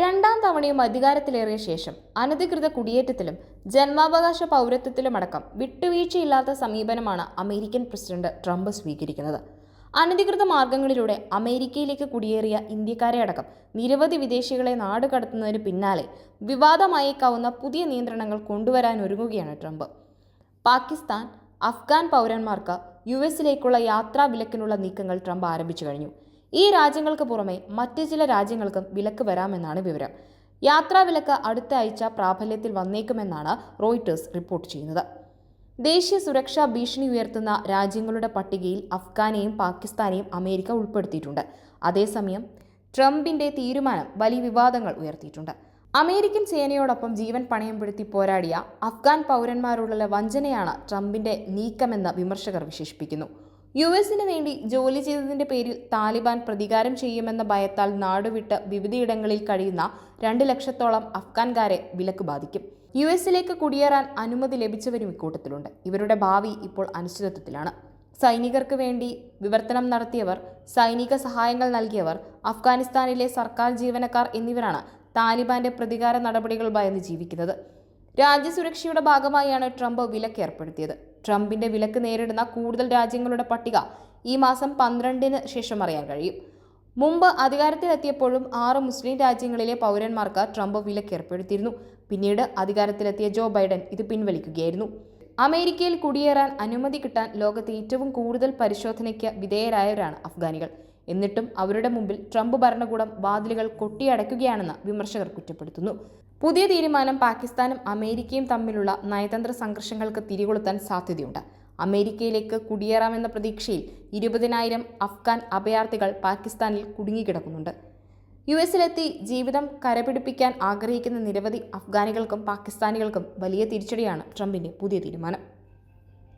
രണ്ടാം തവണയും അധികാരത്തിലേറിയ ശേഷം അനധികൃത കുടിയേറ്റത്തിലും ജന്മാവകാശ പൗരത്വത്തിലുമടക്കം വിട്ടുവീഴ്ചയില്ലാത്ത സമീപനമാണ് അമേരിക്കൻ പ്രസിഡന്റ് ട്രംപ് സ്വീകരിക്കുന്നത്. അനധികൃത മാർഗങ്ങളിലൂടെ അമേരിക്കയിലേക്ക് കുടിയേറിയ ഇന്ത്യക്കാരെ അടക്കം നിരവധി വിദേശികളെ നാടുകടത്തുന്നതിന് പിന്നാലെ വിവാദമായേക്കാവുന്ന പുതിയ നിയന്ത്രണങ്ങൾ കൊണ്ടുവരാൻ ഒരുങ്ങുകയാണ് ട്രംപ്. പാകിസ്ഥാൻ അഫ്ഗാൻ പൗരന്മാർക്ക് യു എസിലേക്കുള്ള യാത്രാ വിലക്കിനുള്ള നീക്കങ്ങൾ ട്രംപ് ആരംഭിച്ചു കഴിഞ്ഞു. ഈ രാജ്യങ്ങൾക്ക് പുറമെ മറ്റ് ചില രാജ്യങ്ങൾക്കും വിലക്ക് വരാമെന്നാണ് വിവരം. യാത്രാ വിലക്ക് അടുത്ത ആഴ്ച പ്രാബല്യത്തിൽ വന്നേക്കുമെന്നാണ് റോയിട്ടേഴ്സ് റിപ്പോർട്ട് ചെയ്യുന്നത്. ദേശീയ സുരക്ഷാ ഭീഷണി ഉയർത്തുന്ന രാജ്യങ്ങളുടെ പട്ടികയിൽ അഫ്ഗാനെയും പാകിസ്ഥാനെയും അമേരിക്ക ഉൾപ്പെടുത്തിയിട്ടുണ്ട്. അതേസമയം ട്രംപിന്റെ തീരുമാനം വലിയ വിവാദങ്ങൾ ഉയർത്തിയിട്ടുണ്ട്. അമേരിക്കൻ സേനയോടൊപ്പം ജീവൻ പണയം പെടുത്തി പോരാടിയ അഫ്ഗാൻ പൗരന്മാരോടുള്ള വഞ്ചനയാണ് ട്രംപിന്റെ നീക്കമെന്ന് വിമർശകർ വിശേഷിപ്പിക്കുന്നു. യു എസിന് വേണ്ടി ജോലി ചെയ്തതിന്റെ പേരിൽ താലിബാൻ പ്രതികാരം ചെയ്യുമെന്ന ഭയത്താൽ നാടുവിട്ട് വിവിധയിടങ്ങളിൽ കഴിയുന്ന രണ്ട് ലക്ഷത്തോളം അഫ്ഗാൻകാരെ വിലക്ക് ബാധിക്കും. യു എസിലേക്ക് കുടിയേറാൻ അനുമതി ലഭിച്ചവരും ഇക്കൂട്ടത്തിലുണ്ട്. ഇവരുടെ ഭാവി ഇപ്പോൾ അനിശ്ചിതത്വത്തിലാണ്. സൈനികർക്ക് വേണ്ടി വിവർത്തനം നടത്തിയവർ സൈനിക സഹായങ്ങൾ നൽകിയവർ അഫ്ഗാനിസ്ഥാനിലെ സർക്കാർ ജീവനക്കാർ എന്നിവരാണ് താലിബാന്റെ പ്രതികാര നടപടികൾ ഭയന്ന് ജീവിക്കുന്നത്. രാജ്യസുരക്ഷയുടെ ഭാഗമായാണ് ട്രംപ് വിലക്ക് ഏർപ്പെടുത്തിയത് ട്രംപിന്റെ വിലക്ക് നേരിടുന്ന കൂടുതൽ രാജ്യങ്ങളുടെ പട്ടിക ഈ മാസം പന്ത്രണ്ടിന് ശേഷം അറിയാൻ കഴിയും. മുമ്പ് അധികാരത്തിലെത്തിയപ്പോഴും ആറ് മുസ്ലിം രാജ്യങ്ങളിലെ പൗരന്മാർക്ക് ട്രംപ് വിലക്ക് ഏർപ്പെടുത്തിയിരുന്നു. പിന്നീട് അധികാരത്തിലെത്തിയ ജോ ബൈഡൻ ഇത് പിൻവലിക്കുകയായിരുന്നു. അമേരിക്കയിൽ കുടിയേറാൻ അനുമതി കിട്ടാൻ ലോകത്തെ ഏറ്റവും കൂടുതൽ പരിശോധനയ്ക്ക് വിധേയരായവരാണ് അഫ്ഗാനികൾ. എന്നിട്ടും അവരുടെ മുമ്പിൽ ട്രംപ് ഭരണകൂടം വാതിലുകൾ കൊട്ടിയടയ്ക്കുകയാണെന്ന് വിമർശകർ കുറ്റപ്പെടുത്തുന്നു. പുതിയ തീരുമാനം പാകിസ്ഥാനും അമേരിക്കയും തമ്മിലുള്ള നയതന്ത്ര സംഘർഷങ്ങൾക്ക് തിരികൊളുത്താൻ സാധ്യതയുണ്ട്. അമേരിക്കയിലേക്ക് കുടിയേറാമെന്ന പ്രതീക്ഷയിൽ ഇരുപതിനായിരം അഫ്ഗാൻ അഭയാർത്ഥികൾ പാകിസ്ഥാനിൽ കുടുങ്ങിക്കിടക്കുന്നുണ്ട്. യു എസിലെത്തി ജീവിതം കരപിടിപ്പിക്കാൻ ആഗ്രഹിക്കുന്ന നിരവധി അഫ്ഗാനികൾക്കും പാകിസ്ഥാനികൾക്കും വലിയ തിരിച്ചടിയാണ് ട്രംപിന്റെ പുതിയ തീരുമാനം.